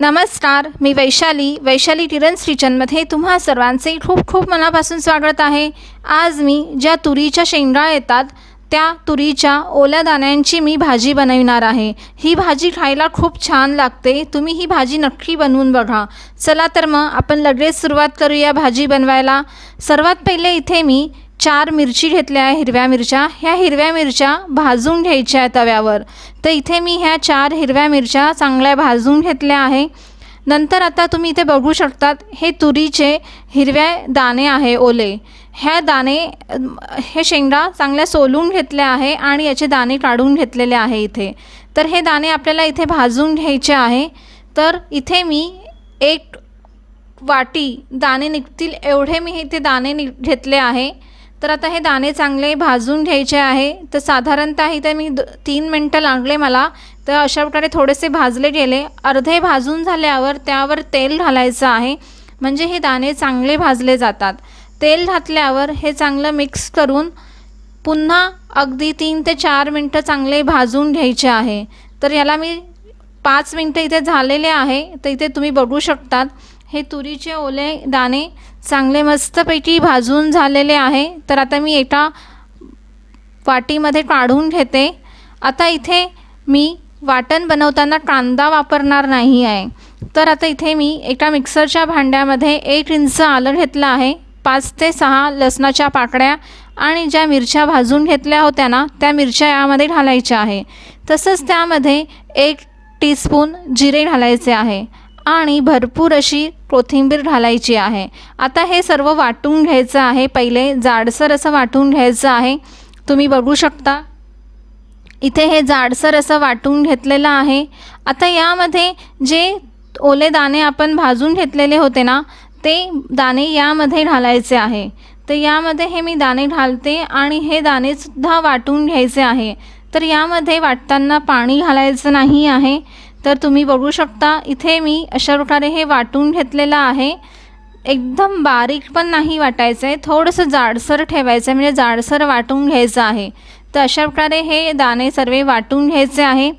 नमस्कार मी वैशाली. वैशाली टिरन्स किचनमध्ये तुम्हा सर्वांचे खूप खूप मनापासून स्वागत आहे. आज मी ज्या तुरीच्या शेंगा येतात त्या तुरीच्या ओल्या दाण्यांची मी भाजी बनविणार आहे. ही भाजी खायला खूप छान लागते. तुम्ही ही भाजी नक्की बनवून बघा. चला तर मग आपण लगेच सुरुवात करूया भाजी बनवायला. सर्वात पहिले इथे मी चार मिरची घेतल्या आहे हिरव्या मिरच्या. ह्या हिरव्या मिरच्या भाजून घ्यायच्या आहे तव्यावर. तर इथे मी ह्या चार हिरव्या मिरच्या चांगल्या भाजून घेतल्या आहे. नंतर आता तुम्ही इथे बघू शकतात हे तुरीचे हिरव्या दाणे आहे ओले. ह्या दाणे हे शेंगा चांगल्या सोलून घेतल्या आहे आणि याचे दाणे काढून घेतलेले आहे इथे. तर हे दाणे आपल्याला इथे भाजून घ्यायचे आहे. तर इथे मी एक वाटी दाणे निघतील एवढे मी इथे दाणे नि घेतले आहे. तर आता हे दाणे चांगले भाजून घ्यायचे आहे. तर साधारणतः इथे मी द तीन मिनटं लागले मला. तर अशा प्रकारे थोडेसे भाजले गेले. अर्धे भाजून झाल्यावर त्यावर तेल घालायचं आहे. म्हणजे हे दाणे चांगले भाजले जातात. तेल घातल्यावर हे चांगलं मिक्स करून पुन्हा अगदी तीन ते चार मिनटं चांगले भाजून घ्यायचे आहे. तर याला मी पाच मिनटं इथे झालेले आहे. तर इथे तुम्ही बघू शकतात. हे तुरीचे ओले दाणे चांगले मस्तपैकी भाजून झालेले आहे. तर आता मी एका वाटीमध्ये काढून घेते. आता इथे मी वाटण बनवताना कांदा वापरणार नाही आहे. तर आता इथे मी एका मिक्सरच्या भांड्यामध्ये एक इंच आलं घेतलं आहे. पाच ते सहा लसणाच्या पाकळ्या आणि ज्या मिरच्या भाजून घेतल्या होत्या ना त्या मिरच्या यामध्ये घालायच्या आहे. तसंच त्यामध्ये एक टीस्पून जिरे घालायचे आहे. आणि भरपूर अशी कोथिंबीर घालायची आहे. आता हे सर्व वाटून घ्यायचं आहे. पहिले जाडसर असं वाटून घ्यायचं आहे. तुम्ही बघू शकता. इथे हे जाडसर असं वाटून घेतलेलं आहे. आता यामध्ये जे ओले दाणे आपण भाजून घेतलेले होते ना ते दाणे यामध्ये घालायचे आहे. तर यामध्ये हे मी दाणे घालते आणि हे दाणेसुद्धा वाटून घ्यायचे आहे. तर यामध्ये वाटताना पाणी घालायचं नाही आहे. तर तुम्ही बघू शकता इथे मी अशा प्रकारे हे वाटून घेतलेलं आहे. एकदम बारीक पण नाही वाटायचं आहे थोडंसं जाडसर ठेवायचं आहे म्हणजे जाडसर वाटून घ्यायचं आहे. तर अशा प्रकारे हे दाणे सर्व वाटून घ्यायचे आहे.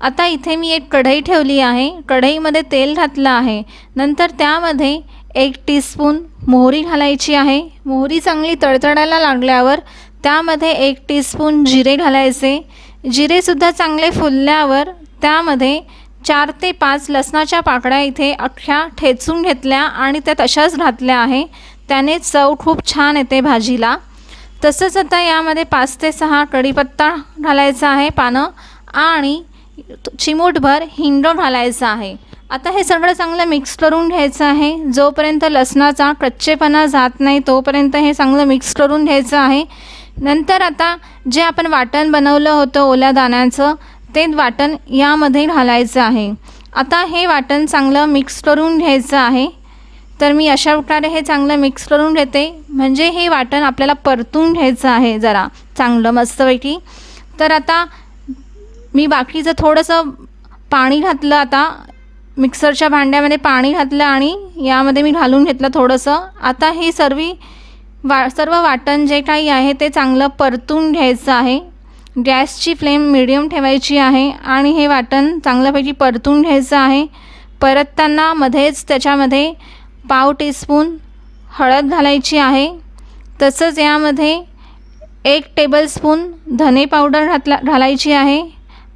आता इथे मी एक कढई ठेवली आहे. कढईमध्ये तेल घातलं आहे. नंतर त्यामध्ये एक टीस्पून मोहरी घालायची आहे. मोहरी चांगली तडतडायला लागल्यावर त्यामध्ये एक टीस्पून जिरे घालायचे. जिरेसुद्धा चांगले फुलल्यावर त्यामध्ये चार ते पाच लसणाच्या पाकळ्या इथे अख्ख्या ठेचून घेतल्या आणि त्या तशाच घातल्या आहे. त्याने चव खूप छान येते भाजीला. तसंच आता यामध्ये पाच ते सहा कढीपत्ता घालायचा आहे पानं आणि चिमूटभर हिंग घालायचा आहे. आता हे सगळं चांगलं मिक्स करून घ्यायचं आहे. जोपर्यंत लसणाचा कच्चेपणा जात नाही तोपर्यंत हे चांगलं मिक्स करून घ्यायचं आहे. नंतर आता जे आपण वाटण बनवलं होतं ओल्या दाण्याचं ते वाटण यामध्ये घालायचं आहे. आता हे वाटण चांगलं मिक्स करून घ्यायचं आहे. तर मी अशा प्रकारे हे चांगलं मिक्स करून घेते. म्हणजे हे वाटण आपल्याला परतून घ्यायचं आहे जरा चांगलं मस्तपैकी. तर आता मी बाकीचं थोडंसं पाणी घातलं आता. मिक्सरच्या भांड्यामध्ये पाणी घातलं आणि यामध्ये मी घालून घेतलं थोडंसं. आता हे सर्व वा सर्व वाटण जे काही आहे ते चांगलं परतून घ्यायचं आहे. गॅसची फ्लेम मिडियम ठेवायची आहे आणि हे वाटण चांगल्यापैकी परतून घ्यायचं आहे. परतताना मध्येच त्याच्यामध्ये पाव टीस्पून हळद घालायची आहे. तसंच यामध्ये एक टेबलस्पून धने पावडर घातला घालायची आहे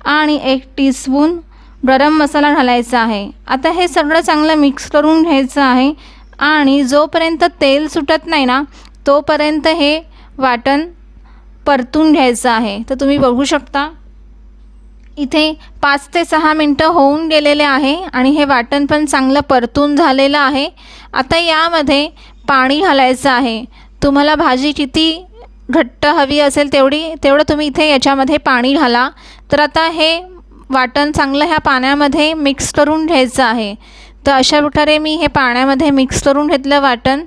आणि एक टीस्पून गरम मसाला घालायचा आहे. आता हे सगळं चांगलं मिक्स करून घ्यायचं आहे आणि जोपर्यंत तेल सुटत नाही ना तोपर्यंत हे वाटण परतून घ्यायचं आहे. तर तुम्ही बघू शकता इथे पाच ते सहा मिनटं होऊन गेलेले आहे आणि हे वाटण पण चांगलं परतून झालेलं आहे. आता यामध्ये पाणी घालायचं आहे. तुम्हाला भाजी किती घट्ट हवी असेल तेवढी तेवढं तुम्ही इथे याच्यामध्ये पाणी घाला. तर आता हे वाटण चांगलं ह्या पाण्यामध्ये मिक्स करून घ्यायचं आहे. तर अशा प्रकारे मी हे पाण्यामध्ये मिक्स करून घेतलं वाटण.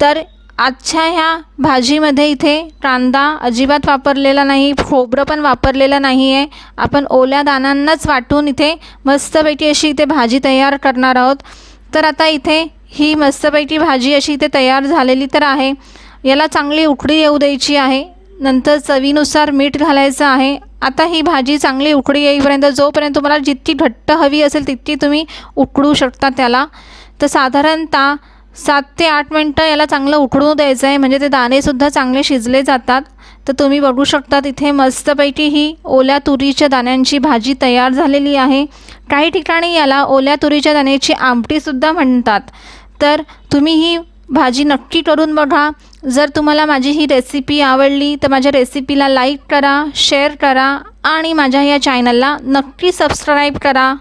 तर आजच्या ह्या भाजीमध्ये इथे कांदा अजिबात वापरलेला नाही खोबरं पण वापरलेलं नाही आहे आपण ओल्या दानांनाच वाटून इथे मस्तपैकी अशी इथे भाजी तयार करणार आहोत. तर आता इथे ही मस्तपैकी भाजी अशी इथे तयार झालेली तर आहे. याला चांगली उकडी येऊ द्यायची आहे. नंतर चवीनुसार मीठ घालायचं आहे. आता ही भाजी चांगली उकडी येईपर्यंत जोपर्यंत तुम्हाला जितकी घट्ट हवी असेल तितकी तुम्ही उकडू शकता त्याला. तर साधारणतः सात ते आठ मिनटं याला चांगलं उकडू द्यायचं आहे म्हणजे ते दाणेसुद्धा चांगले शिजले जातात. तर तुम्ही बघू शकता तिथे मस्तपैकी ही ओल्या तुरीच्या दाण्यांची भाजी तयार झालेली आहे. काही ठिकाणी याला ओल्या तुरीच्या दाण्याची आमटीसुद्धा म्हणतात. तर तुम्ही ही भाजी नक्की करून बघा. जर तुम्हाला माझी ही रेसिपी आवडली तर माझ्या रेसिपीला लाईक करा शेअर करा आणि माझ्या या चॅनलला नक्की सबस्क्राईब करा.